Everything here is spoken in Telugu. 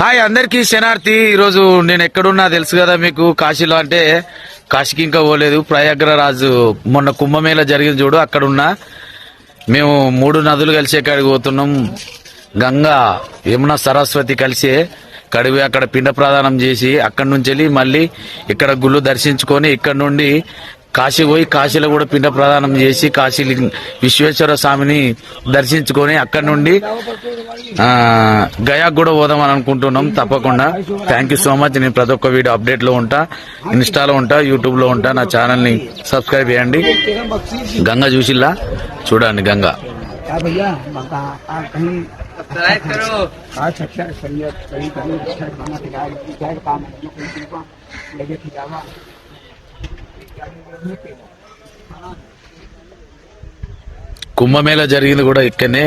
హాయ్ అందరికీ శనార్థి ఈరోజు నేను ఎక్కడున్నా తెలుసు కదా మీకు. కాశీలో అంటే కాశీకి ఇంకా పోలేదు. ప్రయాగ్రరాజు మొన్న కుంభమేళ జరిగింది చూడు అక్కడున్నా. మేము మూడు నదులు కలిసే కాడికి పోతున్నాం. గంగా యమున సరస్వతి కలిసి కడివి అక్కడ పిండ ప్రదానం చేసి అక్కడి నుంచి వెళ్ళి మళ్ళీ ఇక్కడ గుళ్ళు దర్శించుకొని ఇక్కడ నుండి కాశీ పోయి కాశీలో కూడా పిండ ప్రదానం చేసి కాశీ విశ్వేశ్వర స్వామిని దర్శించుకొని అక్కడి నుండి గయాకు కూడా పోదామని అనుకుంటున్నాం. తప్పకుండా. థ్యాంక్ యూ సో మచ్ నేను ప్రతి ఒక్క వీడియో అప్డేట్లో ఉంటా ఇన్స్టాలో ఉంటా యూట్యూబ్లో ఉంటా. నా ఛానల్ని సబ్స్క్రైబ్ చేయండి. గంగా చూసిల్లా? చూడండి గంగా. क्या కుంభమేళ జరిగింది కూడా ఇక్కడనే.